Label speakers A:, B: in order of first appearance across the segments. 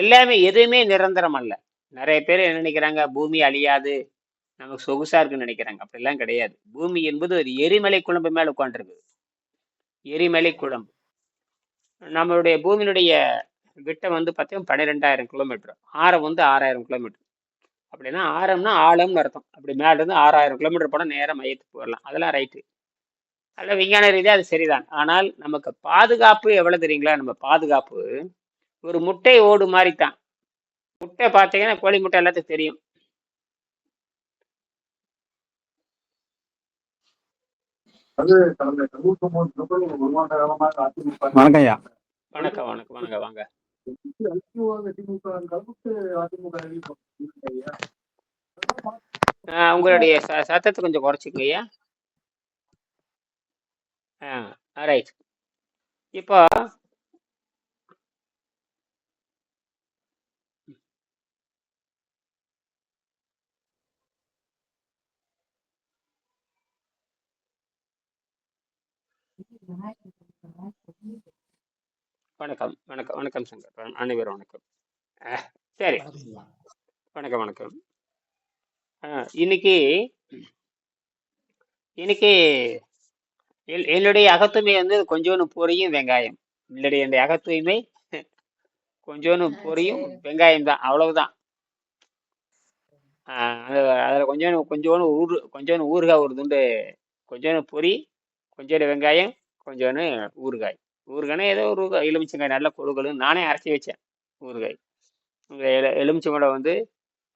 A: எல்லாமே எதுவுமே நிரந்தரம் அல்ல நிறைய பேர் என்ன நினைக்கிறாங்க பூமி அழியாது நமக்கு சொகுசா இருக்குன்னு நினைக்கிறாங்க அப்படிலாம் கிடையாது பூமி என்பது ஒரு எரிமலை குழம்பு மேல உட்காந்துருக்குது எரிமலை குழம்பு நம்மளுடைய பூமியினுடைய விட்டம் வந்து பார்த்தீங்கன்னா பன்னிரெண்டாயிரம் கிலோமீட்டர் ஆரம் வந்து ஆறாயிரம் கிலோமீட்டர் அப்படின்னா ஆரம்னா ஆழம்னு அர்த்தம் அப்படி மேல இருந்து ஆறாயிரம் கிலோமீட்டர் போனால் நேரம் மையத்துக்கு வரலாம் அதெல்லாம் ரைட்டு அதில் விஞ்ஞான ரீதியாக அது சரிதான் ஆனால் நமக்கு பாதுகாப்பு எவ்வளோ தெரியுங்களா நம்ம பாதுகாப்பு ஒரு முட்டை ஓடு மாதிரி தான் முட்டை பார்த்தீங்கன்னா கோழி முட்டை எல்லாத்துக்கும் தெரியும் வணக்கம் வணக்கம் வணக்கம் வணக்கம் வாங்க உங்களுடைய சத்தத்தை கொஞ்சம் குறைச்சிக்கய்யா ஆ ரைட் இப்போ வணக்கம் வணக்கம் வணக்கம் சங்கர் அனைவரும் வணக்கம் சரி வணக்கம் வணக்கம் இன்னைக்கு இன்னைக்கு என்னுடைய அகத்துமை வந்து கொஞ்சோன்னு பொரியும் வெங்காயம் என்னுடைய இந்த அகத்துமை கொஞ்சோன்னு பொரியும் வெங்காயம் தான் அவ்வளவுதான் அதில் கொஞ்சோண்டு கொஞ்சோண்டு ஊர் கொஞ்சோண்டு ஊறுகா ஒரு துண்டு கொஞ்சோண்டு பொரி கொஞ்சோண்டு வெங்காயம் கொஞ்சோன்னு ஊறுகாய் ஊறுகாய்னா ஏதோ ஒரு எலுமிச்சங்காய் நல்லா கொழுக்கலு நானே அரைச்சி வச்சேன் ஊறுகாய் இந்த எல எலுமிச்சம்பழம் வந்து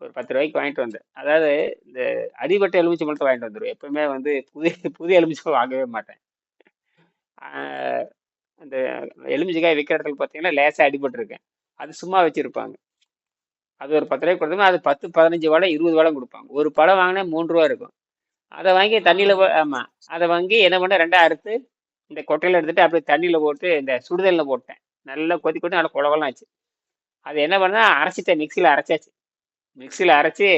A: ஒரு பத்து ரூபாய்க்கு வாங்கிட்டு வந்தேன் அதாவது இந்த அடிபட்ட எலுமிச்சம்பழத்தை வாங்கிட்டு வந்துடுவேன் எப்பவுமே வந்து புதிய புதிய எலுமிச்சம்பழம் வாங்கவே மாட்டேன் அந்த எலுமிச்சக்காய் விற்கிற இடத்துல பார்த்தீங்கன்னா லேசாக அடிபட்டிருக்கேன் அது சும்மா வச்சுருப்பாங்க அது ஒரு பத்து ரூபாய்க்கு கொடுத்தோம்னா அது பத்து பதினஞ்சு வடை இருபது வடம் கொடுப்பாங்க ஒரு படம் வாங்கினா மூன்று ரூபா இருக்கும் அதை வாங்கி தண்ணியில் ஆமாம் அதை வாங்கி என்ன பண்ண ரெண்டாக அறுத்து இந்த கொட்டையில் எடுத்துட்டு அப்படியே தண்ணியில் போட்டு இந்த சுடுதண்ணில் போட்டேன் நல்லா கொதி கொட்டி நல்லா குழவெல்லாம் ஆச்சு அது என்ன பண்ணா அரைச்சிட்டேன் மிக்சியில் அரைச்சாச்சு மிக்சியில் அரைச்சி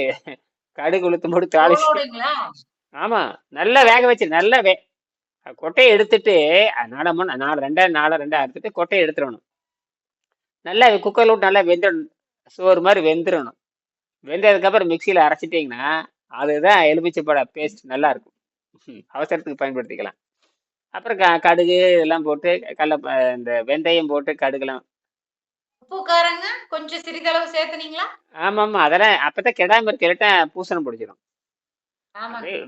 A: கடுகு உளுத்து போட்டு தாளிச்சு ஆமாம் நல்லா வேக வச்சு நல்லா வே கொட்டையை எடுத்துட்டு நாட மூணு நாலு ரெண்டா நாலு ரெண்டா எடுத்துட்டு கொட்டையை எடுத்துடணும் நல்லா குக்கரில் விட்டு நல்லா வெந்துடணும் சோறு மாதிரி வெந்துடணும் வெந்ததுக்கப்புறம் மிக்சியில் அரைச்சிட்டிங்கன்னா அதுதான் எலுமிச்சப்பட பேஸ்ட் நல்லா இருக்கும் அவசரத்துக்கு பயன்படுத்திக்கலாம் அப்புறம் க கடுகு இதெல்லாம் போட்டு கடல இந்த வெந்தயம் போட்டு கடுகுலாம்
B: உப்பு காரங்க கொஞ்சம் சிறிதளவு சேர்த்துனீங்களா
A: ஆமா ஆமா அதெல்லாம் அப்பதான் கெடாம இருக்கு பூசணம் பிடிச்சிடும்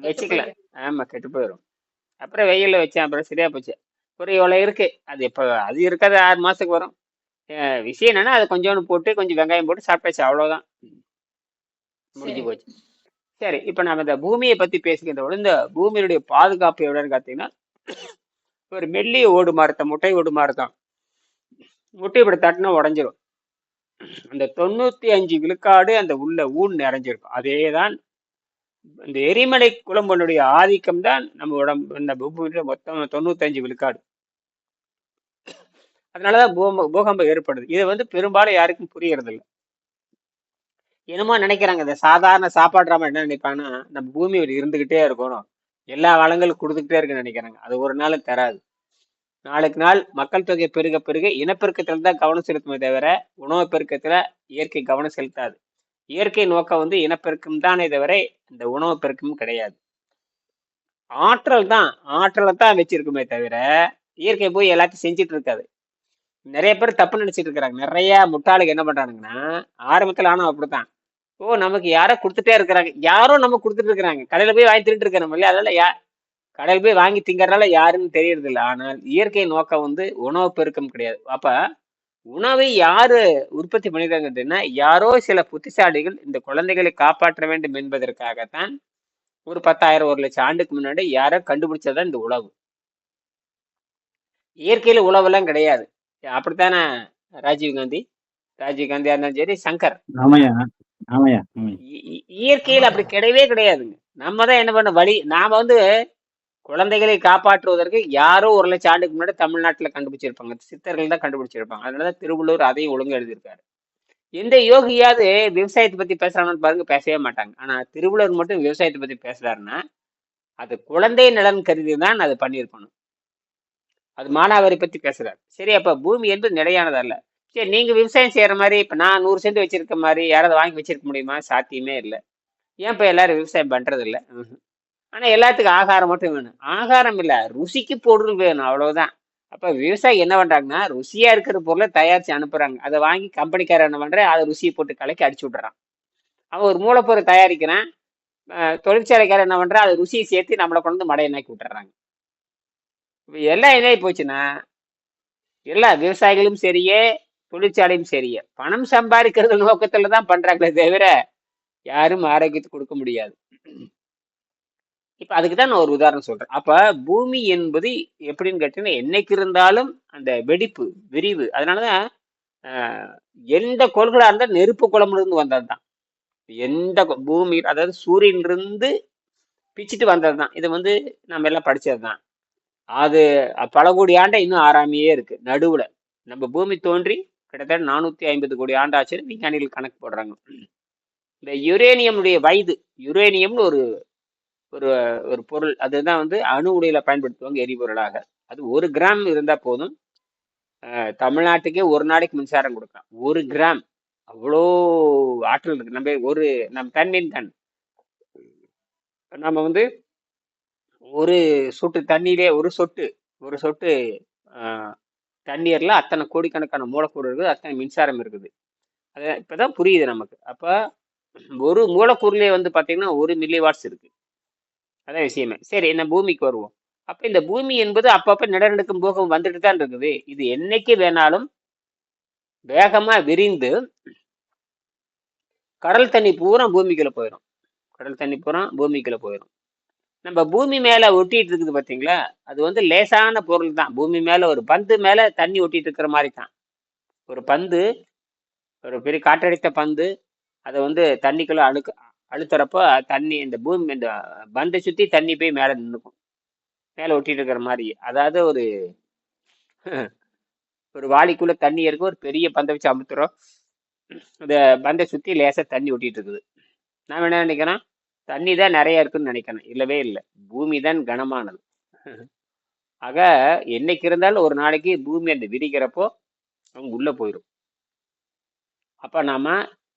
B: வச்சுக்கலாம் ஆமா கெட்டு போயிடும்
A: அப்புறம் வெயில்ல வச்சேன் அப்புறம் சரியா போச்சு ஒரு இவ்வளவு இருக்கு அது இப்போ அது இருக்காது ஆறு மாசத்துக்கு வரும் விஷயம் என்னன்னா அது கொஞ்சோண்டு போட்டு கொஞ்சம் வெங்காயம் போட்டு சாப்பிட்டாச்சு அவ்வளோதான் முடிஞ்சு போச்சு சரி இப்போ நம்ம இந்த பூமியை பத்தி பேசுகின்ற இந்த பூமியினுடைய பாதுகாப்பு எவ்வளோன்னு பார்த்தீங்கன்னா ஒரு மெல்லிய ஓடு மாறுத்த முட்டை ஓடு மாறுதான் முட்டை இப்படி தட்டினா உடஞ்சிரும் அந்த தொண்ணூத்தி அஞ்சு விழுக்காடு அந்த உள்ள ஊன் நிறைஞ்சிருக்கும் அதே தான் இந்த எரிமலை குழம்பனுடைய ஆதிக்கம் தான் நம்ம உடம்பு இந்த பூமியில மொத்தம் தொண்ணூத்தி அஞ்சு விழுக்காடு அதனாலதான் பூம பூகம்பம் ஏற்படுது இதை வந்து பெரும்பாலும் யாருக்கும் புரியறது இல்லை என்னமோ நினைக்கிறாங்க இந்த சாதாரண சாப்பாடுறாம என்ன நினைப்பாங்கன்னா நம்ம பூமி இருந்துகிட்டே இருக்கணும் எல்லா வளங்களும் கொடுத்துக்கிட்டே இருக்குன்னு நினைக்கிறாங்க அது ஒரு நாள் தராது நாளுக்கு நாள் மக்கள் தொகை பெருக பெருக இனப்பெருக்கத்தில் தான் கவனம் செலுத்துமே தவிர உணவு பெருக்கத்தில் இயற்கை கவனம் செலுத்தாது இயற்கை நோக்கம் வந்து இனப்பெருக்கம் தானே தவிர இந்த உணவு பெருக்கமும் கிடையாது ஆற்றல் தான் ஆற்றலை தான் வச்சிருக்குமே தவிர இயற்கை போய் எல்லாத்தையும் செஞ்சுட்டு இருக்காது நிறைய பேர் தப்பு நினைச்சிட்டு இருக்கிறாங்க நிறைய முட்டாளுக்கு என்ன பண்றாங்கன்னா ஆரம்பத்தில் ஆனால் அப்படித்தான் ஓ நமக்கு யாரோ கொடுத்துட்டே இருக்கிறாங்க யாரோ நம்ம கொடுத்துட்டு இருக்கிறாங்க கடையில போய் வாங்கி திருட்டு நம்ம இல்லையா அதனால யா கடையில் போய் வாங்கி திங்கறதுனால யாருன்னு தெரியறது இல்லை ஆனால் இயற்கை நோக்கம் வந்து உணவு பெருக்கம் கிடையாது அப்ப உணவை யாரு உற்பத்தி பண்ணியிருக்காங்கன்னா யாரோ சில புத்திசாலிகள் இந்த குழந்தைகளை காப்பாற்ற வேண்டும் என்பதற்காகத்தான் ஒரு பத்தாயிரம் ஒரு லட்சம் ஆண்டுக்கு முன்னாடி யாரோ கண்டுபிடிச்சதான் இந்த உழவு இயற்கையில உழவெல்லாம் கிடையாது அப்படித்தானே ராஜீவ் காந்தி ராஜீவ் காந்தியா இருந்தாலும் சரி சங்கர் இயற்கையில் அப்படி கிடையவே கிடையாதுங்க நம்ம தான் என்ன பண்ண வழி நாம வந்து குழந்தைகளை காப்பாற்றுவதற்கு யாரோ ஒரு லட்சம் ஆண்டுக்கு முன்னாடி தமிழ்நாட்டில் கண்டுபிடிச்சிருப்பாங்க சித்தர்கள் தான் கண்டுபிடிச்சிருப்பாங்க அதனாலதான் திருவள்ளுவர் அதையும் ஒழுங்கு எழுதியிருக்காரு எந்த யோகியாவது விவசாயத்தை பத்தி பேசுறாங்கன்னு பாருங்க பேசவே மாட்டாங்க ஆனா திருவள்ளுவர் மட்டும் விவசாயத்தை பத்தி பேசுறாருன்னா அது குழந்தை நலன் கருதி தான் அது பண்ணியிருக்கணும் அது மானாவாரி பத்தி பேசுறாரு சரி அப்ப பூமி என்பது நிலையானதல்ல சரி நீங்கள் விவசாயம் செய்கிற மாதிரி இப்போ நான் நூறு சென்ட் வச்சுருக்க மாதிரி யாராவது வாங்கி வச்சுருக்க முடியுமா சாத்தியமே இல்லை ஏன் இப்போ எல்லோரும் விவசாயம் பண்ணுறதில்ல ஆனால் எல்லாத்துக்கும் ஆகாரம் மட்டும் வேணும் ஆகாரம் இல்லை ருசிக்கு பொருள் வேணும் அவ்வளோதான் அப்போ விவசாயி என்ன பண்ணுறாங்கன்னா ருசியாக இருக்கிற பொருளை தயாரித்து அனுப்புகிறாங்க அதை வாங்கி கம்பெனிக்காரர் என்ன பண்ணுறேன் அதை ருசியை போட்டு கலக்கி அடிச்சு விட்றான் அவன் ஒரு மூலப்பொருள் தயாரிக்கிறான் தொழிற்சாலைக்காரர் என்ன பண்ணுறான் அதை ருசியை சேர்த்து நம்மளை கொண்டு வந்து மடையனாக்கி விட்டுறாங்க இப்போ எல்லாம் என்ன போச்சுன்னா எல்லா விவசாயிகளும் சரியே தொழிற்சாலையும் சரிய பணம் சம்பாதிக்கிறது நோக்கத்துல தான் பண்றாங்களே தவிர யாரும் ஆரோக்கியத்துக்கு கொடுக்க முடியாது இப்ப அதுக்கு தான் நான் ஒரு உதாரணம் சொல்றேன் அப்ப பூமி என்பது எப்படின்னு கேட்டீங்கன்னா என்னைக்கு இருந்தாலும் அந்த வெடிப்பு விரிவு அதனாலதான் எந்த கொள்களா இருந்தால் நெருப்பு இருந்து வந்தது தான் எந்த பூமி அதாவது இருந்து பிச்சுட்டு வந்தது தான் இதை வந்து நம்ம எல்லாம் படிச்சது தான் அது பல கோடி ஆண்டை இன்னும் ஆறாமையே இருக்கு நடுவுல நம்ம பூமி தோன்றி கிட்டத்தட்ட நானூற்றி ஐம்பது கோடி ஆண்டு ஆச்சு விஞ்ஞானிகள் கணக்கு போடுறாங்க இந்த யுரேனியம்னுடைய வயது யுரேனியம்னு ஒரு ஒரு ஒரு பொருள் அதுதான் வந்து அணு உடையில பயன்படுத்துவாங்க எரிபொருளாக அது ஒரு கிராம் இருந்தால் போதும் தமிழ்நாட்டுக்கே ஒரு நாளைக்கு மின்சாரம் கொடுக்கலாம் ஒரு கிராம் அவ்வளோ ஆற்றல் இருக்கு நம்ம ஒரு நம்ம தண்ணின் டன் நம்ம வந்து ஒரு சொட்டு தண்ணியிலே ஒரு சொட்டு ஒரு சொட்டு தண்ணீரில் அத்தனை கோடிக்கணக்கான மூலக்கூறு இருக்குது அத்தனை மின்சாரம் இருக்குது அது இப்போ தான் புரியுது நமக்கு அப்போ ஒரு மூலக்கூறுலேயே வந்து பார்த்திங்கன்னா ஒரு மில்லி வாட்ஸ் இருக்குது அதான் விஷயமே சரி என்ன பூமிக்கு வருவோம் அப்போ இந்த பூமி என்பது அப்பப்போ நிலநடுக்கும் போகம் வந்துட்டு தான் இருக்குது இது என்னைக்கு வேணாலும் வேகமாக விரிந்து கடல் தண்ணி பூரா பூமிக்குள்ளே போயிடும் கடல் தண்ணி பூரா பூமிக்குள்ளே போயிடும் நம்ம பூமி மேல ஒட்டிட்டு இருக்குது பாத்தீங்களா அது வந்து லேசான பொருள் தான் பூமி மேல ஒரு பந்து மேல தண்ணி ஒட்டிட்டு இருக்கிற மாதிரி தான் ஒரு பந்து ஒரு பெரிய காற்றடித்த பந்து அதை வந்து தண்ணிக்குள்ள அழுக்க அழுத்துறப்போ தண்ணி இந்த பூமி இந்த பந்தை சுத்தி தண்ணி போய் மேல நின்றுக்கும் மேல ஒட்டிட்டு இருக்கிற மாதிரி அதாவது ஒரு ஒரு வாளிக்குள்ள தண்ணி இருக்கும் ஒரு பெரிய பந்தை வச்சு அமுத்துறோம் இந்த பந்தை சுத்தி லேசா தண்ணி ஒட்டிட்டு இருக்குது நான் என்ன நினைக்கிறேன் தண்ணி தான் நிறைய இருக்குன்னு நினைக்கணும் இல்லவே இல்லை பூமி தான் கனமானது ஆக என்னைக்கு இருந்தாலும் ஒரு நாளைக்கு பூமி அந்த விரிக்கிறப்போ அவங்க உள்ளே போயிடும் அப்போ நாம்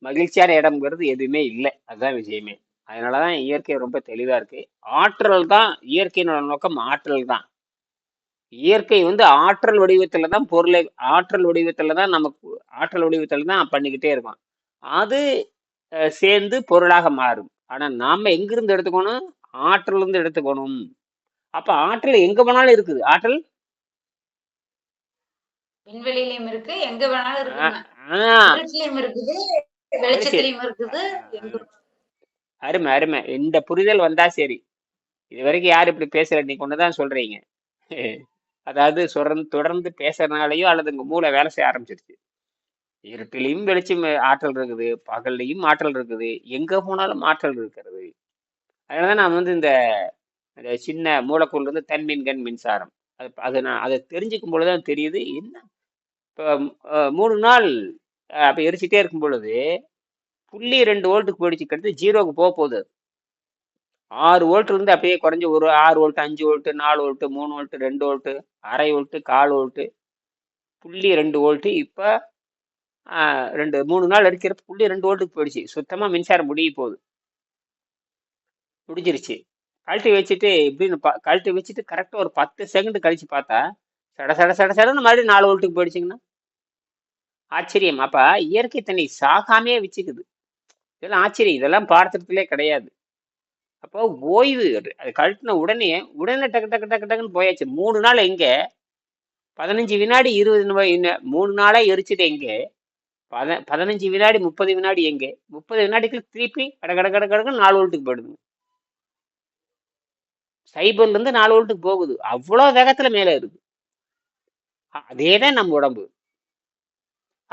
A: மகிழ்ச்சியான இடம்ங்கிறது எதுவுமே இல்லை அதுதான் விஷயமே அதனால தான் இயற்கை ரொம்ப தெளிவாக இருக்குது ஆற்றல் தான் இயற்கையினோட நோக்கம் ஆற்றல் தான் இயற்கை வந்து ஆற்றல் வடிவத்தில் தான் பொருளை ஆற்றல் வடிவத்தில் தான் நமக்கு ஆற்றல் வடிவத்தில் தான் பண்ணிக்கிட்டே இருக்கும் அது சேர்ந்து பொருளாக மாறும் ஆனால் நாம் எங்கிருந்து எடுத்துக்கணும் ஆற்றலேருந்து எடுத்துக்கணும் அப்போ ஆற்றல் எங்கே போனாலும் இருக்குது ஆற்றல்
B: விண்வெளியிலும் இருக்கு எங்க வேணாலும் இருக்குது
A: அருமை அருமை இந்த புரிதல் வந்தா சரி இது வரைக்கும் யார் இப்படி பேசுற நீ கொண்டுதான் சொல்றீங்க அதாவது தொடர்ந்து தொடர்ந்து பேசுறதுனாலயோ அல்லது உங்க மூளை வேலை செய்ய ஆரம்பிச்சிருச்சு இருட்டிலையும் வெளிச்சம் ஆற்றல் இருக்குது பகல்லையும் ஆற்றல் இருக்குது எங்கே போனாலும் ஆற்றல் இருக்கிறது அதனால தான் நான் வந்து இந்த சின்ன மூலக்கூறுல இருந்து தன்மின்கண் மின்சாரம் அது அது நான் அதை தெரிஞ்சுக்கும் பொழுது தான் தெரியுது என்ன இப்போ மூணு நாள் அப்போ எரிச்சிட்டே இருக்கும் பொழுது புள்ளி ரெண்டு வோல்ட்டுக்கு போயிடுச்சு கிடந்து ஜீரோவுக்கு போக போகுது ஆறு வோல்ட் இருந்து அப்படியே குறைஞ்சி ஒரு ஆறு வோல்ட் அஞ்சு வோல்ட்டு நாலு வோல்ட்டு மூணு வோல்ட்டு ரெண்டு வோல்ட்டு அரை வோல்ட்டு கால் வோல்ட்டு புள்ளி ரெண்டு வோல்ட்டு இப்போ ரெண்டு மூணு நாள் அடிக்கிறதுக்குள்ளே ரெண்டு ஓல்டுக்கு போயிடுச்சு சுத்தமாக மின்சாரம் முடிய போகுது முடிஞ்சிருச்சு கழட்டி வச்சுட்டு இப்படின்னு பா கழட்டி வச்சுட்டு கரெக்டாக ஒரு பத்து செகண்ட் கழிச்சு பார்த்தா சட சட சட சடன்னு மறுபடியும் நாலு ஓல்ட்டுக்கு போயிடுச்சுங்கண்ணா ஆச்சரியம் அப்போ இயற்கை தண்ணி சாகாமையே வச்சுக்குது இதெல்லாம் ஆச்சரியம் இதெல்லாம் பார்த்துறதுலே கிடையாது அப்போ ஓய்வு அது கழட்டின உடனே உடனே டக்கு டக்கு டக்கு டக்குன்னு போயாச்சு மூணு நாள் எங்கே பதினஞ்சு வினாடி இருபது மூணு நாளாக எரிச்சுட்டு எங்கே பத பதினஞ்சு வினாடி முப்பது வினாடி எங்கே முப்பது வினாடிக்கு திருப்பி கட கட கட கடக்கு நாலு வோல்ட்டுக்கு சைபர்ல இருந்து நாலு வோல்ட்டுக்கு போகுது அவ்வளோ வேகத்துல மேலே இருக்கு அதே தான் நம்ம உடம்பு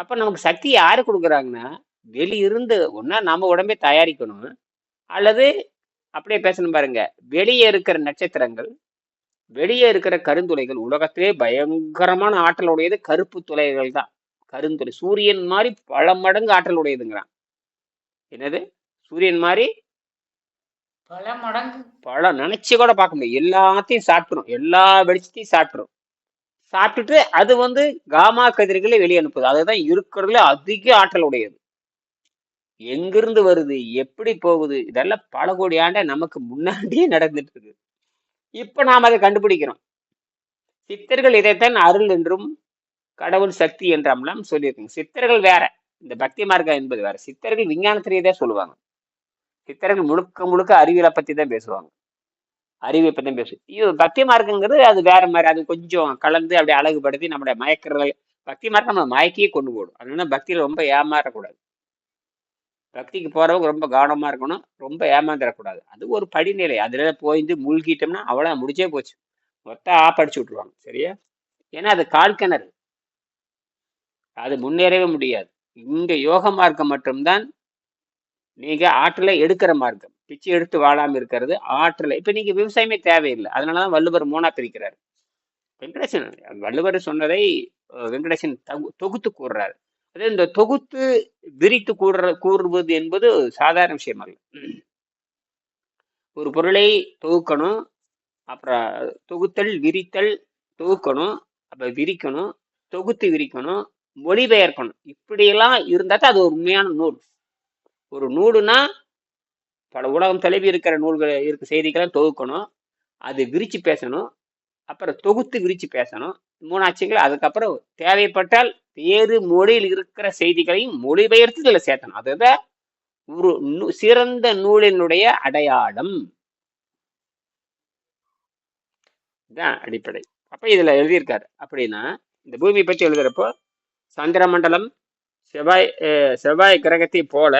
A: அப்போ நமக்கு சக்தி யாரு கொடுக்குறாங்கன்னா வெளியிருந்து ஒன்னா நம்ம உடம்பே தயாரிக்கணும் அல்லது அப்படியே பேசணும் பாருங்க வெளியே இருக்கிற நட்சத்திரங்கள் வெளியே இருக்கிற கருந்துளைகள் உலகத்திலே பயங்கரமான ஆற்றலுடையது கருப்பு துளைகள் தான் கருந்துளை சூரியன் மாதிரி பல மடங்கு ஆற்றல் உடையதுங்கிறான் என்னது சூரியன் மாதிரி
B: பல மடங்கு
A: பல நினைச்சு கூட பார்க்க முடியும் எல்லாத்தையும் சாப்பிட்டுரும் எல்லா வெளிச்சத்தையும் சாப்பிட்டுரும் சாப்பிட்டுட்டு அது வந்து காமா கதிர்களை வெளியே அனுப்புது அதுதான் இருக்கிறதுல அதிக ஆற்றல் உடையது எங்கிருந்து வருது எப்படி போகுது இதெல்லாம் பல கோடி ஆண்டை நமக்கு முன்னாடியே நடந்துட்டு இருக்கு இப்ப நாம் அதை கண்டுபிடிக்கிறோம் சித்தர்கள் இதைத்தான் அருள் என்றும் கடவுள் சக்தி என்ற அம்லம் சொல்லியிருக்காங்க சித்தர்கள் வேற இந்த பக்தி மார்க்கம் என்பது வேற சித்தர்கள் விஞ்ஞானத்திலேயே தான் சொல்லுவாங்க சித்தர்கள் முழுக்க முழுக்க அறிவியலை பத்தி தான் பேசுவாங்க அறிவை பத்தி தான் பேசுவோம் பக்தி மார்க்கங்கிறது அது வேற மாதிரி அது கொஞ்சம் கலந்து அப்படியே அழகுபடுத்தி நம்முடைய மயக்கிறத பக்தி மார்க்கம் நம்ம மயக்கியே கொண்டு போடும் அதனால பக்தியில் ரொம்ப ஏமாறக்கூடாது பக்திக்கு போறவங்க ரொம்ப கவனமா இருக்கணும் ரொம்ப ஏமாந்துடக்கூடாது அது ஒரு படிநிலை அதுல போயிட்டு மூழ்கிட்டோம்னா அவ்வளோ முடிச்சே போச்சு மொத்தம் ஆப்படிச்சு விட்டுருவாங்க சரியா ஏன்னா அது கால் கிணறு அது முன்னேறவே முடியாது இங்க யோக மார்க்கம் மட்டும்தான் நீங்க ஆற்றலை எடுக்கிற மார்க்கம் பிச்சு எடுத்து வாழாம இருக்கிறது ஆற்றலை இப்ப நீங்க விவசாயமே தேவையில்லை அதனாலதான் வள்ளுவர் மூணா பிரிக்கிறார் வெங்கடேசன் வள்ளுவர் சொன்னதை வெங்கடேசன் தொகுத்து கூறுறாரு அதே இந்த தொகுத்து விரித்து கூடுற கூறுவது என்பது சாதாரண விஷயம் அல்ல ஒரு பொருளை தொகுக்கணும் அப்புறம் தொகுத்தல் விரித்தல் தொகுக்கணும் அப்ப விரிக்கணும் தொகுத்து விரிக்கணும் மொழிபெயர்க்கணும் இப்படியெல்லாம் இருந்தால் அது ஒரு உண்மையான நூல் ஒரு நூடுனா பல உலகம் தலைவி இருக்கிற நூல்கள் இருக்க செய்திகளை தொகுக்கணும் அது விரித்து பேசணும் அப்புறம் தொகுத்து விரித்து பேசணும் மூணாட்சிகள் அதுக்கப்புறம் தேவைப்பட்டால் வேறு மொழியில் இருக்கிற செய்திகளையும் மொழிபெயர்த்து இதில் சேர்த்தணும் அதுதான் ஒரு சிறந்த நூலினுடைய அடையாளம் இதுதான் அடிப்படை அப்ப இதுல எழுதியிருக்காரு அப்படின்னா இந்த பூமியை பற்றி எழுதுறப்போ சந்திர மண்டலம் செவ்வாய் செவ்வாய் கிரகத்தை போல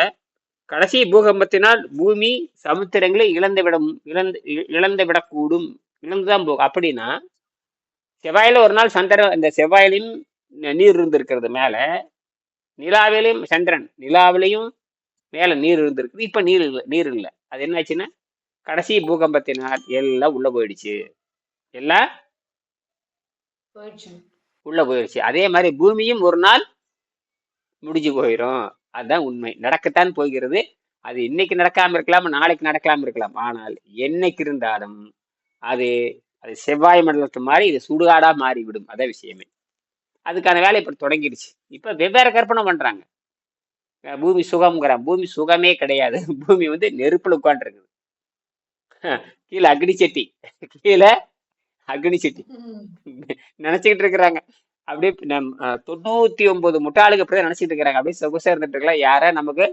A: கடைசி பூகம்பத்தினால் பூமி சமுத்திரங்களை இழந்துவிடும் இழந்து இழந்து விடக்கூடும் இழந்துதான் போகும் அப்படின்னா செவ்வாயில் ஒரு நாள் சந்திரன் இந்த செவ்வாயிலையும் நீர் இருந்திருக்கிறது மேல நிலாவிலையும் சந்திரன் நிலாவிலையும் மேல நீர் இருந்திருக்குது இப்ப நீர் இல்லை நீர் இல்லை அது என்னாச்சுன்னா கடைசி பூகம்பத்தினால் எல்லாம் உள்ள போயிடுச்சு எல்லாம் போயிடுச்சு உள்ள போயிருச்சு அதே மாதிரி பூமியும் ஒரு நாள் முடிஞ்சு போயிடும் அதுதான் உண்மை நடக்கத்தான் போகிறது அது இன்னைக்கு நடக்காம இருக்கலாம் நாளைக்கு நடக்காம இருக்கலாம் ஆனால் என்னைக்கு இருந்தாலும் அது அது செவ்வாய் மண்டலத்து மாதிரி இது சுடுகாடா மாறிவிடும் அதான் விஷயமே அதுக்கான வேலை இப்ப தொடங்கிடுச்சு இப்போ வெவ்வேறு கற்பனை பண்றாங்க பூமி சுகம்ங்கிறான் பூமி சுகமே கிடையாது பூமி வந்து நெருப்புல உட்காந்துருக்குது கீழே அக்னி சட்டி கீழே அக்னி சிட்டி நினைச்சுக்கிட்டு இருக்கிறாங்க அப்படியே தொண்ணூத்தி ஒன்பது முட்டாளுக்கு அப்படியே நினைச்சிட்டு இருக்கிறாங்க அப்படியே சொகுசா இருந்துட்டு இருக்கலாம் யார நமக்கு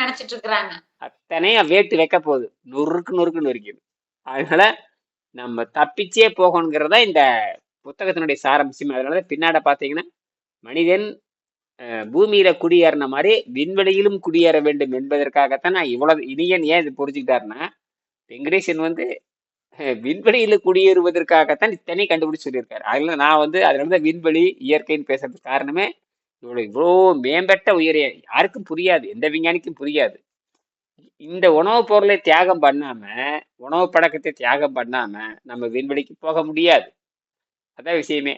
B: நினைச்சிட்டு இருக்கிறாங்க
A: அத்தனையும் வேட்டு வைக்க போகுது நொறுக்கு நொறுக்கு நொறுக்கிது அதனால நம்ம தப்பிச்சே போகணுங்கிறத இந்த புத்தகத்தினுடைய சாரம்சியம் அதனால பின்னாட பாத்தீங்கன்னா மனிதன் பூமியில குடியேறின மாதிரி விண்வெளியிலும் குடியேற வேண்டும் என்பதற்காகத்தான் நான் இவ்வளவு இனியன் ஏன் இது புரிஞ்சுக்கிட்டாருன்னா வெங்கடேசன் வந்து விண்வெளியில் குடியேறுவதற்காகத்தான் இத்தனை கண்டுபிடிச்சு சொல்லியிருக்காரு அதில் நான் வந்து அது விண்வெளி இயற்கைன்னு பேசுறதுக்கு காரணமே இவ்வளோ இவ்வளோ மேம்பட்ட உயிரை யாருக்கும் புரியாது எந்த விஞ்ஞானிக்கும் புரியாது இந்த உணவுப் பொருளை தியாகம் பண்ணாம உணவு பழக்கத்தை தியாகம் பண்ணாம நம்ம விண்வெளிக்கு போக முடியாது அதான் விஷயமே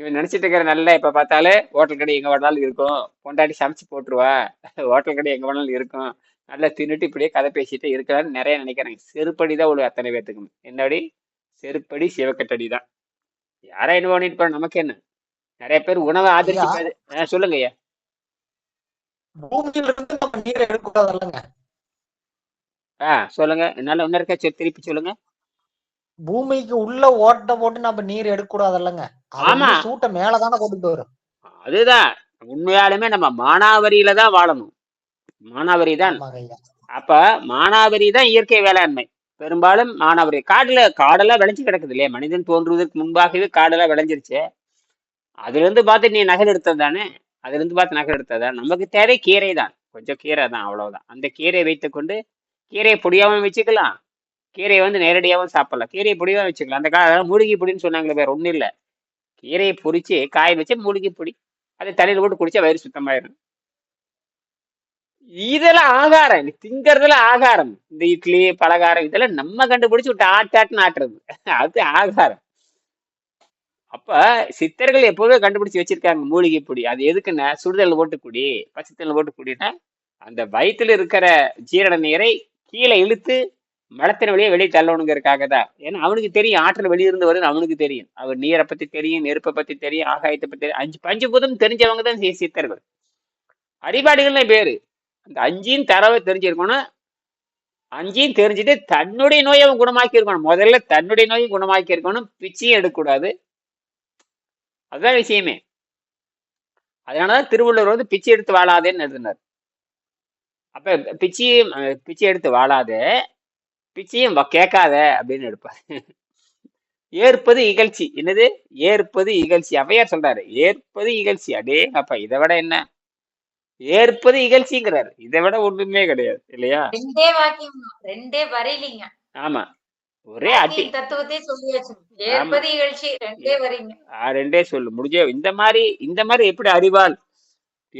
A: இவன் நினைச்சிட்டு இருக்கிற நல்லா இப்ப பார்த்தாலே ஹோட்டல் கடை எங்க வேணாலும் இருக்கும் கொண்டாடி சமைச்சு போட்டுருவா ஹோட்டல் கடை எங்க வேணாலும் இருக்கும் நல்லா தின்னுட்டு இப்படியே கதை பேசிட்டு இருக்கலாம்னு நிறைய நினைக்கிறாங்க செருப்படி தான் உள்ள அத்தனை பேர்த்துக்கு என்னடி செருப்படி சிவக்கட்டடி தான் யாரை என்ன பண்ணிட்டு போற நமக்கு என்ன நிறைய பேர் உணவை ஆதரிச்சு சொல்லுங்க ஐயா ஆ சொல்லுங்க என்னால ஒண்ணு இருக்க திருப்பி சொல்லுங்க
B: பூமிக்கு உள்ள ஓட்ட போட்டு நம்ம நீர் எடுக்கக்கூடாது இல்லைங்க ஆமா சூட்டை மேலதானே கொண்டு வரும்
A: அதுதான் உண்மையாலுமே நம்ம மானாவரியில தான் வாழணும் மானாவரி தான் அப்ப மானாவரி தான் இயற்கை வேளாண்மை பெரும்பாலும் மானாவரி காடுல காடெல்லாம் விளைஞ்சு கிடக்குது இல்லையா மனிதன் தோன்றுவதற்கு முன்பாகவே காடெல்லாம் விளைஞ்சிருச்சு அதுல இருந்து பார்த்து நீ நகல் எடுத்தது தானே அதுல இருந்து பார்த்து நகல் எடுத்ததா நமக்கு தேவை கீரை தான் கொஞ்சம் கீரை தான் அவ்வளவுதான் அந்த கீரையை வைத்துக்கொண்டு கீரையை பொடியாவும் வச்சுக்கலாம் கீரையை வந்து நேரடியாகவும் சாப்பிடலாம் கீரையை பொடியாக வச்சுக்கலாம் அந்த காலம் மூலிகை பொடின்னு சொன்னாங்களே வேற ஒன்றும் இல்லை கீரையை பொறிச்சு காய வச்சு மூலிகை பொடி அதை தலையில் போட்டு குடிச்சா வயிறு சுத்தமாயிரும் இதெல்லாம் ஆகாரம் திங்கறதுல ஆகாரம் இந்த இட்லி பலகாரம் இதெல்லாம் நம்ம கண்டுபிடிச்சு விட்டு ஆட்டாட்டுன்னு ஆட்டுறது அது ஆகாரம் அப்ப சித்தர்கள் எப்போதும் கண்டுபிடிச்சு வச்சிருக்காங்க மூலிகை பொடி அது எதுக்குன்னா சுடுதல் ஓட்டுக்குடி குடி பச்சைத்தல் போட்டு அந்த வயிற்றுல இருக்கிற ஜீரண நீரை கீழே இழுத்து மலத்தின வழியே வெளியே தள்ளணுங்கிறதுக்காக தான் ஏன்னா அவனுக்கு தெரியும் ஆற்றல் வெளியிருந்து வருதுன்னு அவனுக்கு தெரியும் அவர் நீரை பத்தி தெரியும் நெருப்பை பத்தி தெரியும் ஆகாயத்தை பத்தி தெரியும் அஞ்சு பஞ்சபூதம் தெரிஞ்சவங்க தான் சித்தர்கள் அடிபாடுகள்னு பேரு அந்த அஞ்சையும் தரவை தெரிஞ்சிருக்கணும் அஞ்சியும் தெரிஞ்சுட்டு தன்னுடைய நோயை அவன் குணமாக்கி இருக்கணும் முதல்ல தன்னுடைய நோயும் குணமாக்கி இருக்கணும் பிச்சையும் எடுக்கக்கூடாது அதுதான் விஷயமே அதனாலதான் திருவள்ளுவர் வந்து பிச்சை எடுத்து வாழாதேன்னு எழுதினார் அப்ப பிச்சையும் பிச்சை எடுத்து வாழாதே பிச்சையும் கேட்காத அப்படின்னு எடுப்பார் ஏற்பது இகழ்ச்சி என்னது ஏற்பது இகழ்ச்சி அவையார் சொல்றாரு ஏற்பது இகழ்ச்சி அடே அப்ப இதை விட என்ன ஏற்பது இகழ்ச்சிங்கிறார் இதை விட ஒண்ணுமே கிடையாது இல்லையா
B: ரெண்டே வாக்கியம் ரெண்டே வரையிலிங்க
A: ஆமா ஒரே அடி
B: தத்துவத்தை சொல்லியாச்சு ஏற்பது இகழ்ச்சி ரெண்டே வரீங்க
A: ரெண்டே சொல்லு முடிஞ்ச இந்த மாதிரி இந்த மாதிரி எப்படி அறிவால்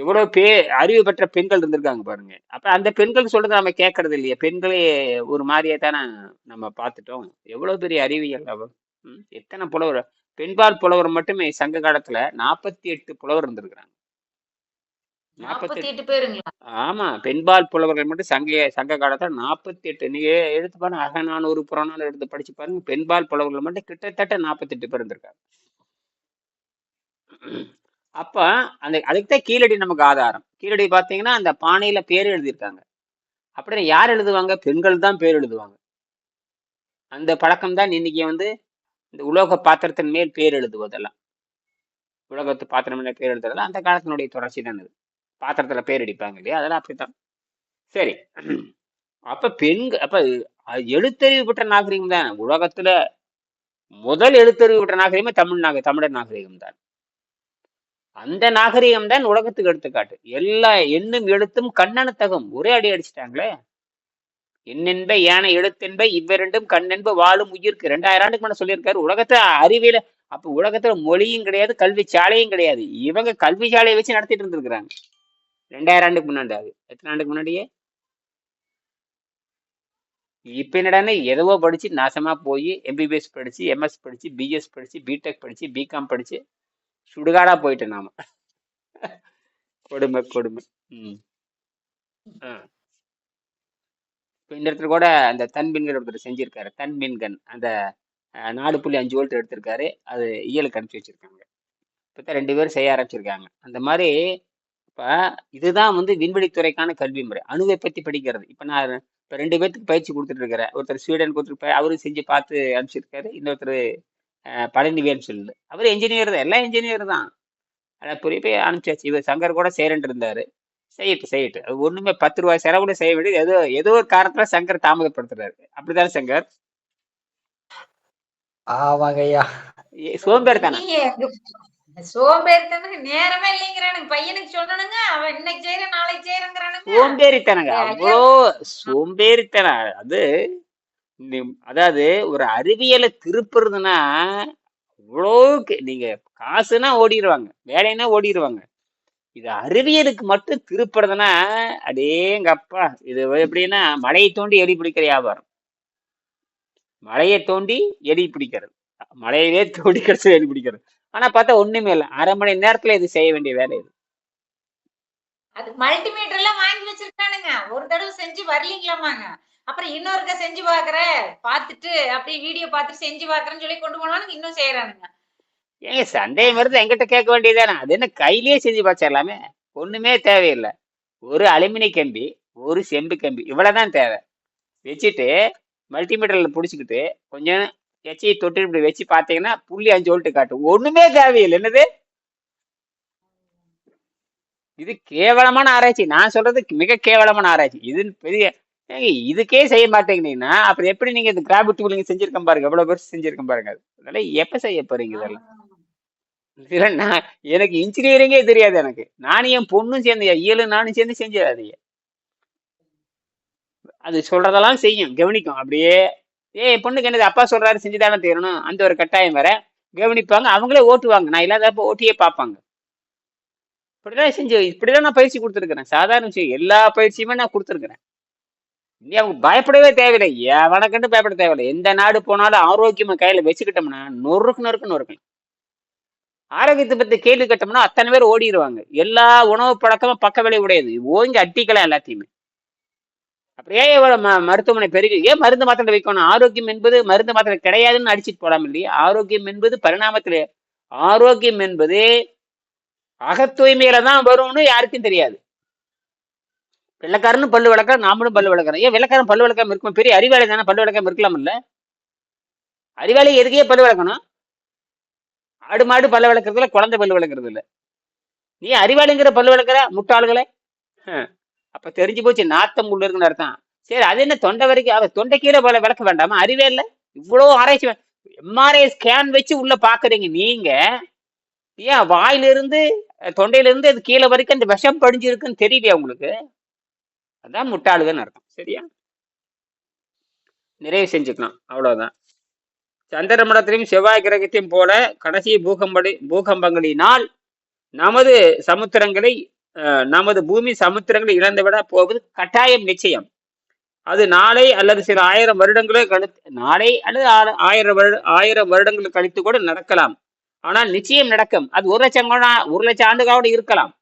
A: எவ்வளவு பே அறிவு பெற்ற பெண்கள் இருந்திருக்காங்க பாருங்க அப்ப அந்த பெண்கள் சொல்றது நம்ம கேட்கறது இல்லையா பெண்களே ஒரு மாதிரியே தானே நம்ம பார்த்துட்டோம் எவ்வளவு பெரிய அறிவியல் அவர் எத்தனை புலவர் பெண்பால் புலவர் மட்டுமே சங்க காலத்துல நாற்பத்தி எட்டு புலவர் இருந்திருக்கிறாங்க
B: நாற்பத்தி எட்டு பேருங்களா
A: ஆமா பெண்பால் புலவர்கள் மட்டும் சங்க சங்க காலத்துல நாற்பத்தி எட்டு நீ எடுத்து பாருங்க அகநானூறு புறநானூறு எடுத்து படிச்சு பாருங்க பெண்பால் புலவர்கள் மட்டும் கிட்டத்தட்ட நாற்பத்தி எட்டு பேர் இருந்திருக்காங்க அப்ப அந்த அதுக்கு தான் கீழடி நமக்கு ஆதாரம் கீழடி பாத்தீங்கன்னா அந்த பானையில பேர் எழுதியிருக்காங்க அப்படின்னு யார் எழுதுவாங்க பெண்கள் தான் பேர் எழுதுவாங்க அந்த பழக்கம் தான் இன்னைக்கு வந்து இந்த உலோக பாத்திரத்தின் மேல் பேர் எழுதுவதெல்லாம் உலகத்து பாத்திரம் பேர் எழுதுறதெல்லாம் அந்த காலத்தினுடைய தொடர்ச்சி தான் இருக்கு பாத்திரத்துல பேர் அடிப்பாங்க இல்லையா அதெல்லாம் அப்படித்தான் சரி அப்ப பெண்கள் அப்ப எழுத்தறிவு பெற்ற நாகரிகம் தான் உலகத்துல முதல் எழுத்தறிவு பெற்ற நாகரிகமே தமிழ் நாக தமிழர் நாகரிகம் தான் அந்த நாகரிகம் தான் உலகத்துக்கு எடுத்துக்காட்டு எல்லா எண்ணும் எழுத்தும் கண்ணனத்தகம் ஒரே அடி அடிச்சிட்டாங்களே என்னென்ப யானை எழுத்தென்ப இவ்விரண்டும் கண்ணென்ப வாழும் உயிருக்கு ரெண்டாயிரம் ஆண்டுக்கு மேலே சொல்லியிருக்காரு உலகத்துல அறிவியல அப்ப உலகத்துல மொழியும் கிடையாது கல்வி சாலையும் கிடையாது இவங்க கல்வி சாலையை வச்சு நடத்திட்டு இருந்திருக்கிறாங்க ரெண்டாயிரம் ஆண்டுக்கு முன்னாடி அது எத்தனை ஆண்டுக்கு முன்னாடியே இப்போ என்னடானே எதவோ படித்து நாசமாக போய் எம்பிபிஎஸ் படித்து எம்எஸ் படித்து பிஎஸ் படித்து பிடெக் படித்து பிகாம் படித்து சுடுகாடாக போயிட்டேன் நாம கொடுமை கொடுமை ம் ஆ இப்போ இந்த இடத்துல கூட அந்த தன்மின்கன் ஒருத்தர் செஞ்சுருக்காரு தன்மின்கன் அந்த நாலு புள்ளி அஞ்சு வோல்ட் எடுத்திருக்காரு அது இயலுக்கு அனுப்பிச்சு வச்சிருக்காங்க இப்போ தான் ரெண்டு பேரும் செய்ய ஆரம்பிச்சிருக்காங்க அந்த மாதிரி இப்ப இதுதான் வந்து விண்வெளித்துறைக்கான கல்வி முறை அணுவை பத்தி படிக்கிறது இப்ப நான் இப்ப ரெண்டு பேர்த்துக்கு பயிற்சி கொடுத்துட்டு இருக்கிறேன் ஒருத்தர் ஸ்வீடன் கொடுத்துருப்பாரு அவரும் செஞ்சு பார்த்து அனுப்பிச்சிருக்காரு இன்னொருத்தர் பழனிவேல் சொல்லு அவர் என்ஜினியர் தான் எல்லாம் என்ஜினியர் தான் அதை புரிய போய் அனுப்பிச்சாச்சு இவர் சங்கர் கூட செய்யறேன் இருந்தாரு செய்யட்டு செய்யட்டு அது ஒண்ணுமே பத்து ரூபாய் செலவு செய்ய வேண்டியது ஏதோ ஏதோ ஒரு காரணத்துல சங்கர் தாமதப்படுத்துறாரு அப்படிதானே சங்கர் ஆமாங்க ஐயா சோம்பேறி தானே
B: சோம்பேறித்தனம் நேரமே இல்லைங்கிறானுங்க பையனுக்கு சொல்லணுங்க அவன் இன்னைக்கு செய்யறேன் நாளைக்கு செய்யறேங்கிறானுங்க
A: சோம்பேறித்தனங்க அவ்வளோ சோம்பேறித்தனம் அது அதாவது ஒரு அறிவியலை திருப்புறதுன்னா அவ்வளோ நீங்க காசுனா ஓடிடுவாங்க வேலைன்னா ஓடிடுவாங்க இது அறிவியலுக்கு மட்டும் திருப்புறதுன்னா அடேங்கப்பா இது எப்படின்னா மலையை தோண்டி எலி பிடிக்கிற வியாபாரம் மலையை தோண்டி எலி பிடிக்கிறது மலையவே தோண்டி கிடச்சி எலி பிடிக்கிறது ஆனா பார்த்தா ஒண்ணுமே இல்லை அரை மணி நேரத்துல இது செய்ய வேண்டிய வேலை இது
B: அது மல்டிமீட்டர் எல்லாம் வாங்கி வச்சிருக்கானுங்க ஒரு தடவை செஞ்சு வரலீங்களாமாங்க அப்புறம் இன்னொருக்க செஞ்சு பாக்குறேன் பாத்துட்டு அப்படியே வீடியோ பார்த்துட்டு செஞ்சு பாக்குறேன்னு சொல்லி கொண்டு போனாலும் இன்னும் செய்யறானுங்க
A: ஏங்க சந்தேகம் வருது எங்கிட்ட கேட்க வேண்டியதானே அது என்ன கையிலேயே செஞ்சு பார்ச்சிடலாமே ஒண்ணுமே தேவையில்லை ஒரு அலுமினிய கம்பி ஒரு செம்பு கம்பி இவ்வளவுதான் தேவை வச்சுட்டு மல்டிமீட்டர்ல பிடிச்சிக்கிட்டு கொஞ்சம் எச்சியை தொட்டு இப்படி வச்சு பார்த்தீங்கன்னா புள்ளி அஞ்சு வோல்ட்டு காட்டும் ஒண்ணுமே தேவையில்லை என்னது இது கேவலமான ஆராய்ச்சி நான் சொல்றது மிக கேவலமான ஆராய்ச்சி இது பெரிய இதுக்கே செய்ய மாட்டேங்கிறீங்கன்னா அப்புறம் எப்படி நீங்க இந்த கிராபிட்டி நீங்க செஞ்சிருக்க பாருங்க எவ்வளவு பேர் செஞ்சிருக்க பாருங்க அதனால எப்ப செய்ய போறீங்க இதெல்லாம் நான் எனக்கு இன்ஜினியரிங்கே தெரியாது எனக்கு நானும் என் பொண்ணும் சேர்ந்து இயலும் நானும் சேர்ந்து செஞ்சிடாதீங்க அது சொல்றதெல்லாம் செய்யும் கவனிக்கும் அப்படியே ஏ பொண்ணுக்கு என்னது அப்பா சொல்றாரு செஞ்சுதானே தீரணும் அந்த ஒரு கட்டாயம் வர கவனிப்பாங்க அவங்களே ஓட்டுவாங்க நான் இல்லாதப்ப ஓட்டியே பார்ப்பாங்க இப்படிதான் செஞ்சு இப்படிதான் நான் பயிற்சி கொடுத்துருக்குறேன் சாதாரண விஷயம் எல்லா பயிற்சியுமே நான் கொடுத்துருக்குறேன் நீ அவங்க பயப்படவே தேவையில்லை எவனக்கண்டு பயப்பட தேவையில்லை எந்த நாடு போனாலும் ஆரோக்கியமா கையில வச்சுக்கிட்டோம்னா நொறுக்கு நொறுக்கு நொறுக்கணும் ஆரோக்கியத்தை பத்தி கேள்வி கேட்டோம்னா அத்தனை பேர் ஓடிடுவாங்க எல்லா உணவு பழக்கமும் பக்க விலை உடையது ஓங்கி அட்டிக்கலாம் எல்லாத்தையுமே அப்படியே ம மருத்துவமனை பெருகி ஏன் மருந்து மாத்திரை வைக்கணும் ஆரோக்கியம் என்பது மருந்து மாத்திரை கிடையாதுன்னு அடிச்சுட்டு போடாம இல்லையே ஆரோக்கியம் என்பது பரிணாமத்தில் ஆரோக்கியம் என்பது அகத்தூய்மையில தான் வரும்னு யாருக்கும் தெரியாது வெள்ளக்காரனும் பல்லு விளக்கம் நாமளும் பல்லு வளர்க்குறோம் ஏன் வெள்ளக்காரன் பல்லு வளர்க்காம இருக்கும் பெரிய அறிவாளி தானே பல்லு வளர்க்காம இருக்கலாம் இல்ல அறிவாளி எதுக்கே பல்லு வளர்க்கணும் ஆடு மாடு பல்லு வளர்க்கறதுல குழந்தை பல்லு வளர்க்கறது இல்லை நீ அறிவாளிங்கிற பல்லு வளர்க்குற முட்டாளுகளை அப்ப தெரிஞ்சு போச்சு நாத்தம் உள்ள இருக்குன்னு அர்த்தம் சரி அது என்ன தொண்டை வரைக்கும் அவ தொண்டை கீழே போல விளக்க வேண்டாமா அறிவே இல்லை இவ்வளவு ஆராய்ச்சி எம்ஆர்ஐ ஸ்கேன் வச்சு உள்ள பாக்குறீங்க நீங்க ஏன் வாயிலிருந்து தொண்டையிலிருந்து அது கீழே வரைக்கும் அந்த விஷம் படிஞ்சிருக்குன்னு தெரியலையா உங்களுக்கு அதான் முட்டாளுகன்னு அர்த்தம் சரியா நிறைவு செஞ்சுக்கலாம் அவ்வளவுதான் சந்திரமடத்திலையும் செவ்வாய் கிரகத்தையும் போல கடைசி பூகம்படி பூகம்பங்களினால் நமது சமுத்திரங்களை நமது பூமி சமுத்திரங்களை இழந்துவிட போவது கட்டாயம் நிச்சயம் அது நாளை அல்லது சில ஆயிரம் வருடங்களே கழித்து நாளை அல்லது ஆயிரம் வருட ஆயிரம் வருடங்கள் கழித்து கூட நடக்கலாம் ஆனால் நிச்சயம் நடக்கும் அது ஒரு லட்சம் ஒரு லட்சம் ஆண்டுகளோட இருக்கலாம்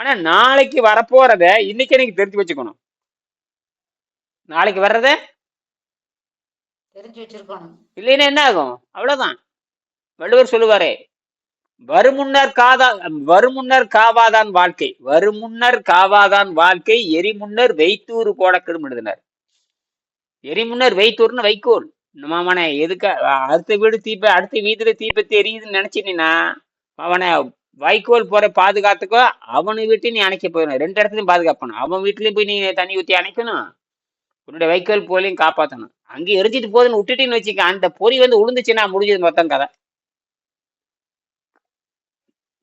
A: ஆனா நாளைக்கு வரப்போறத இன்னைக்கு நீங்க தெரிஞ்சு வச்சுக்கணும் நாளைக்கு வர்றத
B: தெரிஞ்சு வச்சிருக்கணும்
A: இல்லைன்னா என்ன ஆகும் அவ்வளவுதான் வள்ளுவர் சொல்லுவாரே வருமுன்னர் காதா வருமுன்னர் காவாதான் வாழ்க்கை வருமுன்னர் காவாதான் வாழ்க்கை எரிமுன்னர் வைத்தூர் கோடக்கடும் எழுதினார் எரிமுன்னர் வைத்தூர்னு வைக்கோல் மாமனே எதுக்க அடுத்த வீடு தீப்ப அடுத்த வீட்டுல தீப்பத்தி எரியுதுன்னு நினைச்சிட்டீங்கன்னா அவனை வைக்கோல் போற பாதுகாத்துக்கோ அவன் வீட்டையும் நீ அணைக்க போயிடணும் ரெண்டு இடத்துலையும் பாதுகாப்பணும் அவன் வீட்லயும் போய் நீ தண்ணி ஊற்றி அணைக்கணும் உன்னுடைய வைக்கோல் போலையும் காப்பாற்றணும் அங்கே எரிஞ்சிட்டு போதுன்னு விட்டுட்டேன்னு வச்சுக்க அந்த பொறி வந்து உளுந்துச்சுன்னா முடிஞ்சது மொத்தம் கதை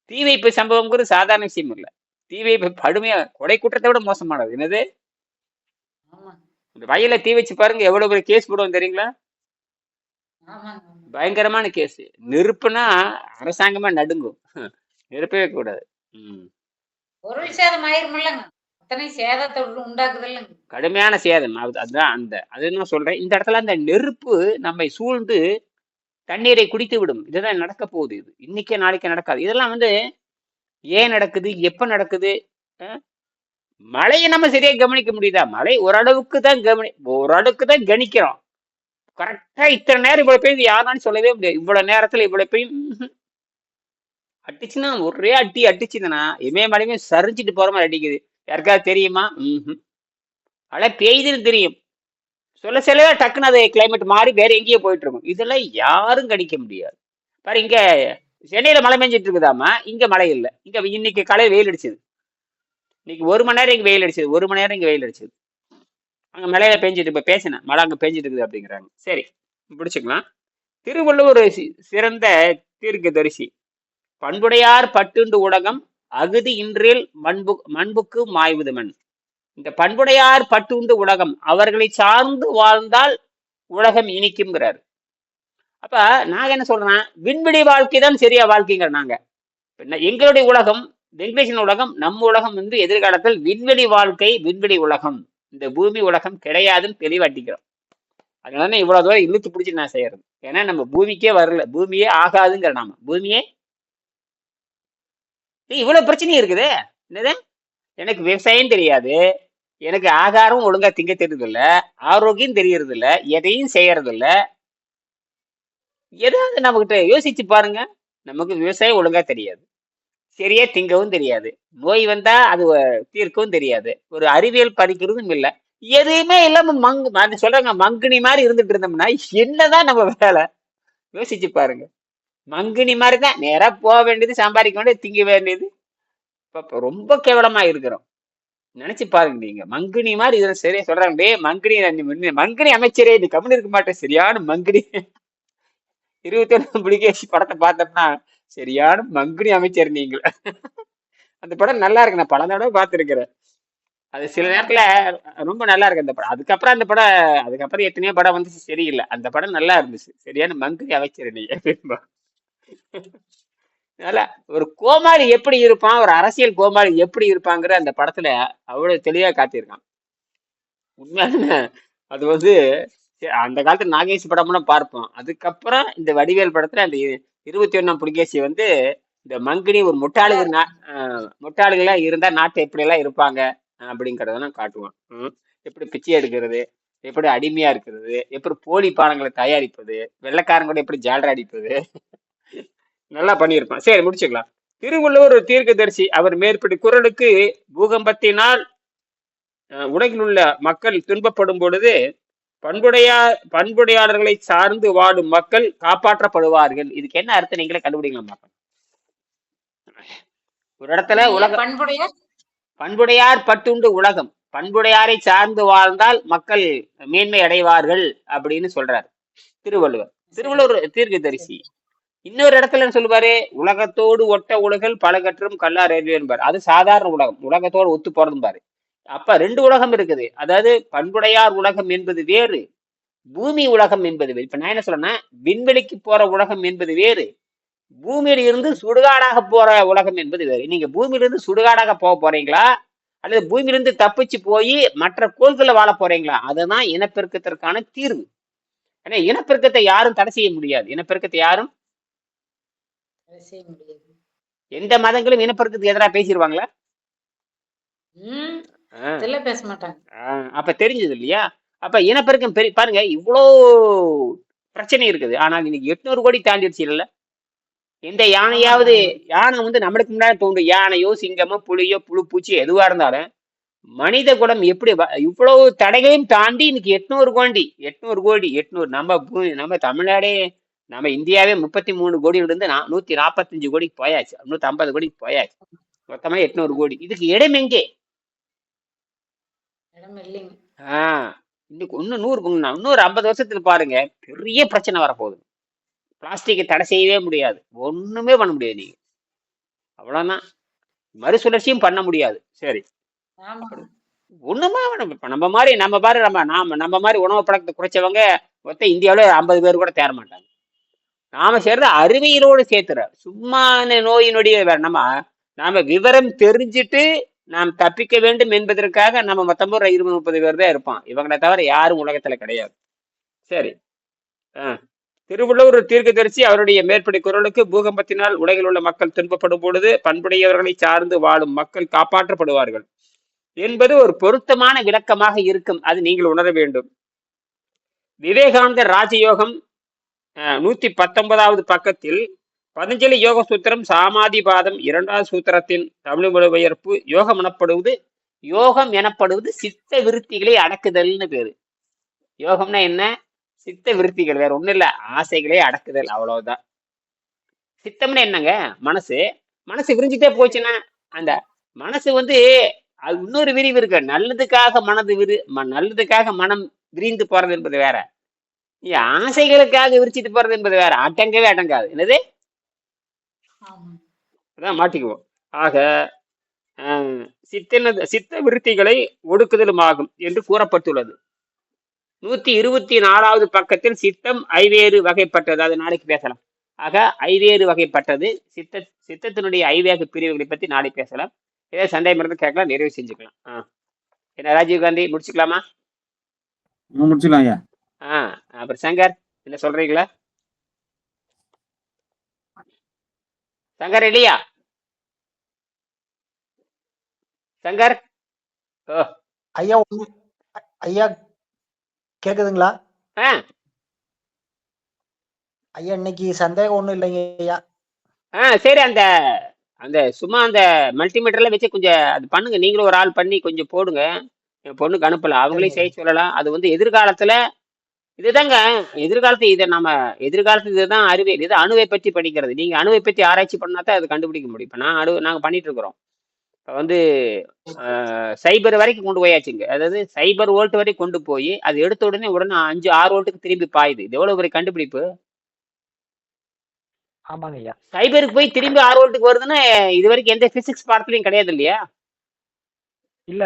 A: தீ வைப்பு சம்பவங்கிறது சாதாரண விஷயம் இல்லை தீ வைப்பு படுமையா கொடை குற்றத்தை விட மோசமானது என்னது இந்த வயல தீ வச்சு பாருங்க எவ்வளவு பெரிய கேஸ் போடுவோம் தெரியுங்களா பயங்கரமான கேஸ் நெருப்புனா அரசாங்கமா நடுங்கும் நெருப்பவே கூடாது
B: பொருள் சேதம்
A: கடுமையான சேதம் அதுதான் அந்த அது என்ன சொல்றேன் இந்த இடத்துல அந்த நெருப்பு நம்மை சூழ்ந்து தண்ணீரை குடித்து விடும் இதுதான் நடக்க போகுது இது இன்னைக்கே நாளைக்கு நடக்காது இதெல்லாம் வந்து ஏன் நடக்குது எப்ப நடக்குது மழையை நம்ம சரியா கவனிக்க முடியுதா மழை ஓரளவுக்கு தான் கவனி ஓரளவுக்கு தான் கணிக்கிறோம் கரெக்டா இத்தனை நேரம் இவ்வளவு பேர் யாரான்னு சொல்லவே முடியாது இவ்வளவு நேரத்துல இவ்வளவு பெய்யும் அடிச்சுன்னா ஒரே அட்டி அடிச்சுதுன்னா மழையுமே சரிஞ்சிட்டு போற மாதிரி அடிக்குது யாருக்காவது தெரியுமா ம் அலை பெய்துன்னு தெரியும் சொல்ல சில டக்குனு அது கிளைமேட் மாறி வேற எங்கேயோ போயிட்டு இருக்கும் இதெல்லாம் யாரும் கணிக்க முடியாது பாரு இங்க சென்னையில மழை மேஞ்சிட்டு இருக்குதாமா இங்க மழை இல்லை இங்க இன்னைக்கு காலையில் வெயில் அடிச்சது இன்னைக்கு ஒரு மணி நேரம் இங்க வெயில் அடிச்சது ஒரு மணி நேரம் இங்க வெயில் அடிச்சது அங்க மழையில பெஞ்சிட்டு இப்ப பேசினேன் மழை அங்க பெஞ்சிட்டு இருக்குது அப்படிங்கிறாங்க சரி பிடிச்சுக்கலாம் திருவள்ளுவர் சிறந்த தீர்க்க தரிசி பண்புடையார் பட்டுண்டு ஊடகம் அகுதி இன்றில் மண்பு மண்புக்கு மாய்வுது மண் இந்த பண்புடையார் பட்டுண்டு உலகம் அவர்களை சார்ந்து வாழ்ந்தால் உலகம் இனிக்குங்கிறார் அப்ப நாங்க என்ன சொல்றேன் விண்வெளி வாழ்க்கை தான் சரியா வாழ்க்கைங்கிற நாங்க எங்களுடைய உலகம் வெங்கடேஷன் உலகம் நம்ம உலகம் வந்து எதிர்காலத்தில் விண்வெளி வாழ்க்கை விண்வெளி உலகம் இந்த பூமி உலகம் கிடையாதுன்னு தெளிவாட்டிக்கிறோம் அதனால இவ்வளவு தூரம் இழுத்து பிடிச்சி நான் செய்யறது ஏன்னா நம்ம பூமிக்கே வரல பூமியே ஆகாதுங்கிற நாம பூமியே இவ்வளவு பிரச்சனையும் இருக்குது என்னது எனக்கு விவசாயம் தெரியாது எனக்கு ஆகாரம் ஒழுங்கா திங்க தெரியறதில்ல ஆரோக்கியம் இல்ல எதையும் ஏதாவது நம்ம கிட்ட யோசிச்சு பாருங்க நமக்கு விவசாயம் ஒழுங்கா தெரியாது சரியா திங்கவும் தெரியாது நோய் வந்தா அது தீர்க்கவும் தெரியாது ஒரு அறிவியல் படிக்கிறதும் இல்லை எதுவுமே இல்லாம மங்கு அது சொல்றாங்க மங்குனி மாதிரி இருந்துட்டு இருந்தோம்னா என்னதான் நம்ம வேலை யோசிச்சு பாருங்க மங்குனி மாதிரி தான் நேரா போக வேண்டியது சம்பாதிக்க வேண்டியது திங்க வேண்டியது ரொம்ப கேவலமா இருக்கிறோம் நினைச்சு பாருங்க நீங்க மங்குனி மாதிரி இதெல்லாம் சரியா சொல்றாங்க டே மங்குனி மங்குனி அமைச்சரே நீ கம்முனு இருக்க மாட்டேன் சரியான மங்குனி இருபத்தேழு புலிகேசி படத்தை பார்த்தோம்னா சரியான மங்குனி அமைச்சர் நீங்கள் அந்த படம் நல்லா இருக்கு நான் பல தடவை பார்த்துருக்கிறேன் அது சில நேரத்துல ரொம்ப நல்லா இருக்கு அந்த படம் அதுக்கப்புறம் அந்த படம் அதுக்கப்புறம் எத்தனையோ படம் வந்து சரியில்லை அந்த படம் நல்லா இருந்துச்சு சரியான மங்குனி அமைச்சர் நீங்க அதனால ஒரு கோமாளி எப்படி இருப்பான் ஒரு அரசியல் கோமாளி எப்படி இருப்பாங்கிற அந்த படத்துல அவ்வளவு தெளிவா காத்திருக்கான் உண்மையான அது வந்து அந்த காலத்துல நாகேஷ் படம்லாம் பார்ப்போம் அதுக்கப்புறம் இந்த வடிவேல் படத்துல அந்த இருபத்தி ஒன்னாம் புலிகேசி வந்து இந்த மங்கினி ஒரு முட்டாளிகள் நா முட்டாளுகளா இருந்தா நாட்டு எப்படி எல்லாம் இருப்பாங்க அப்படிங்கிறதெல்லாம் காட்டுவான் எப்படி பிச்சை எடுக்கிறது எப்படி அடிமையா இருக்கிறது எப்படி போலி பானங்களை தயாரிப்பது வெள்ளக்காரங்க கூட எப்படி ஜாலரை அடிப்பது நல்லா பண்ணியிருப்பான் சரி முடிச்சுக்கலாம் திருவள்ளுவர் ஒரு தீர்க்கதரிசி அவர் மேற்படி குரலுக்கு பூகம்பத்தினால் உள்ள மக்கள் துன்பப்படும் பொழுது பண்புடையா பண்புடையாளர்களை சார்ந்து வாடும் மக்கள் காப்பாற்றப்படுவார்கள் இதுக்கு என்ன அர்த்தம் நீங்களே கண்டுபிடிக்கலாம் ஒரு இடத்துல உலகம் பண்புடைய பண்புடையார் பட்டுண்டு உலகம் பண்புடையாரை சார்ந்து வாழ்ந்தால் மக்கள் மேன்மை அடைவார்கள் அப்படின்னு சொல்றாரு திருவள்ளுவர் திருவள்ளுவர் தீர்க்கதரிசி இன்னொரு இடத்துல சொல்லுவாரு உலகத்தோடு ஒட்ட உலகில் பல கற்றும் கல்லார் என்பார் அது சாதாரண உலகம் உலகத்தோடு ஒத்து போறதும்பாரு அப்ப ரெண்டு உலகம் இருக்குது அதாவது பண்புடையார் உலகம் என்பது வேறு பூமி உலகம் என்பது வேறு இப்ப நான் என்ன சொல்றேன்னா விண்வெளிக்கு போற உலகம் என்பது வேறு பூமியில இருந்து சுடுகாடாக போற உலகம் என்பது வேறு நீங்க பூமியிலிருந்து சுடுகாடாக போக போறீங்களா அல்லது பூமியிலிருந்து தப்பிச்சு போய் மற்ற கோள்களில் வாழ போறீங்களா அதுதான் இனப்பெருக்கத்திற்கான தீர்வு ஏன்னா இனப்பெருக்கத்தை யாரும் தடை செய்ய முடியாது இனப்பெருக்கத்தை யாரும் எந்த மதங்களும் இனப்பெருக்கத்துக்கு எதிராக பேசிடுவாங்களா பேச மாட்டாங்க அப்ப தெரிஞ்சது இல்லையா அப்ப இனப்பெருக்கம் பெரிய பாருங்க இவ்வளோ பிரச்சனை இருக்குது ஆனால் இன்னைக்கு எட்நூறு கோடி தாண்டிடுச்சு இல்ல எந்த யானையாவது யானை வந்து நம்மளுக்கு முன்னாடி தோன்றும் யானையோ சிங்கமோ புலியோ புழு பூச்சி எதுவா இருந்தாலும் மனித குலம் எப்படி இவ்வளவு தடைகளையும் தாண்டி இன்னைக்கு எட்நூறு கோடி எட்நூறு கோடி எட்நூறு நம்ம நம்ம தமிழ்நாடே நம்ம இந்தியாவே முப்பத்தி மூணு கோடியில இருந்து நூத்தி நாற்பத்தஞ்சு கோடிக்கு போயாச்சு நூத்தி ஐம்பது கோடிக்கு போயாச்சு மொத்தமா எட்நூறு கோடி இதுக்கு இடம் எங்கே ஆஹ் இன்னைக்கு இன்னும் நூறு இன்னொரு ஐம்பது வருஷத்துல பாருங்க பெரிய பிரச்சனை வரப்போகுது பிளாஸ்டிக்கை தடை செய்யவே முடியாது ஒண்ணுமே பண்ண முடியாது நீங்க அவ்வளவுதான் மறுசுழற்சியும் பண்ண முடியாது சரி ஒண்ணுமா நம்ம மாதிரி நம்ம பாரு நம்ம நாம நம்ம மாதிரி உணவு பழக்கத்தை குறைச்சவங்க மொத்தம் இந்தியாவில ஐம்பது பேர் கூட தேர மாட்டாங்க நாம சேர்ந்து அறிவியலோடு சேர்த்துற சும்மான நோயினுடைய நம்ம நாம விவரம் தெரிஞ்சுட்டு நாம் தப்பிக்க வேண்டும் என்பதற்காக நம்ம மொத்தமும் ஒரு இருபது முப்பது பேர் தான் இருப்போம் இவங்களை தவிர யாரும் உலகத்துல கிடையாது சரி ஆஹ் தீர்க்க தரிசி அவருடைய மேற்படி குரலுக்கு பூகம்பத்தினால் உலகில் உள்ள மக்கள் துன்பப்படும் பொழுது பண்புடையவர்களை சார்ந்து வாழும் மக்கள் காப்பாற்றப்படுவார்கள் என்பது ஒரு பொருத்தமான விளக்கமாக இருக்கும் அது நீங்கள் உணர வேண்டும் விவேகானந்தர் ராஜயோகம் நூத்தி பத்தொன்பதாவது பக்கத்தில் பதஞ்சலி யோக சூத்திரம் சாமாதி பாதம் இரண்டாவது சூத்திரத்தின் தமிழ் மொழிபெயர்ப்பு யோகம் எனப்படுவது யோகம் எனப்படுவது சித்த விருத்திகளை அடக்குதல்னு பேரு யோகம்னா என்ன சித்த விருத்திகள் வேற ஒண்ணும் இல்லை ஆசைகளே அடக்குதல் அவ்வளவுதான் சித்தம்னா என்னங்க மனசு மனசு விரிஞ்சுட்டே போச்சுன்னா அந்த மனசு வந்து அது இன்னொரு விரிவு இருக்கு நல்லதுக்காக மனது விரி நல்லதுக்காக மனம் விரிந்து போறது என்பது வேற ஆசைகளுக்காக விரிச்சிட்டு போறது என்பது வேற அடங்கவே அடங்காது என்னது மாட்டிக்குவோம் ஆக சித்தன சித்த விருத்திகளை ஒடுக்குதலும் ஆகும் என்று கூறப்பட்டுள்ளது நூத்தி இருபத்தி நாலாவது பக்கத்தில் சித்தம் ஐவேறு வகைப்பட்டது அது நாளைக்கு பேசலாம் ஆக ஐவேறு வகைப்பட்டது சித்த சித்தத்தினுடைய ஐவேக பிரிவுகளை பத்தி நாளை பேசலாம் ஏதாவது சந்தேகம் மருந்து கேட்கலாம் நிறைவு செஞ்சுக்கலாம் ஆஹ் என்ன ராஜீவ்காந்தி முடிச்சுக்கலாமா முடிச்சுக்கலாம் ஐயா ஆ அப்புறம் சங்கர் என்ன சொல்றீங்களா சங்கர் இல்லையா சங்கர்
C: ஓ ஐயா ஐயா கேக்குதுங்களா ஆ ஐயா இன்னைக்கு சந்தேகம் ஒண்ணும் இல்லைங்க ஐயா
A: ஆ சரி அந்த அந்த சும்மா அந்த மல்டிமீட்டர்ல வச்சு கொஞ்சம் அது பண்ணுங்க நீங்களும் ஒரு ஆள் பண்ணி கொஞ்சம் போடுங்க என் பொண்ணுக்கு அனுப்பலாம் அவங்களே செய்ய சொல்லலாம் அது வந்து எதிர்காலத்துல இதுதாங்க எதிர்காலத்தை இதை நம்ம எதிர்காலத்து இதுதான் அறிவியல் இது அணுவை பற்றி படிக்கிறது நீங்க அணுவை பற்றி ஆராய்ச்சி பண்ணா தான் அது கண்டுபிடிக்க முடியும் இப்போ நான் அணு நாங்கள் பண்ணிட்டு இருக்கிறோம் இப்போ வந்து சைபர் வரைக்கும் கொண்டு போயாச்சுங்க அதாவது சைபர் ஓல்ட் வரைக்கும் கொண்டு போய் அது எடுத்த உடனே உடனே அஞ்சு ஆறு ஓல்ட்டுக்கு திரும்பி பாயுது இது எவ்வளவு பெரிய கண்டுபிடிப்பு ஆமாங்க ஐயா சைபருக்கு போய் திரும்பி ஆறு ஓல்ட்டுக்கு வருதுன்னா இது வரைக்கும் எந்த பிசிக்ஸ் பாடத்துலயும் கிடையாது இல்லையா இல்ல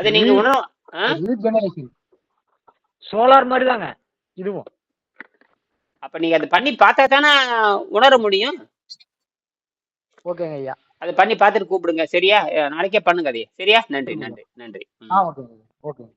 A: அதை நீங்க
C: உணரும் சோலார் மாதிரி தாங்க இதுவும்
A: அப்ப நீங்க அது பண்ணி பார்த்தா தானே உணர முடியும் ஓகேங்க ஐயா அது பண்ணி பார்த்துட்டு கூப்பிடுங்க சரியா நாளைக்கே பண்ணுங்க அதையே சரியா நன்றி நன்றி நன்றி
C: ஆ ஓகே ஓகே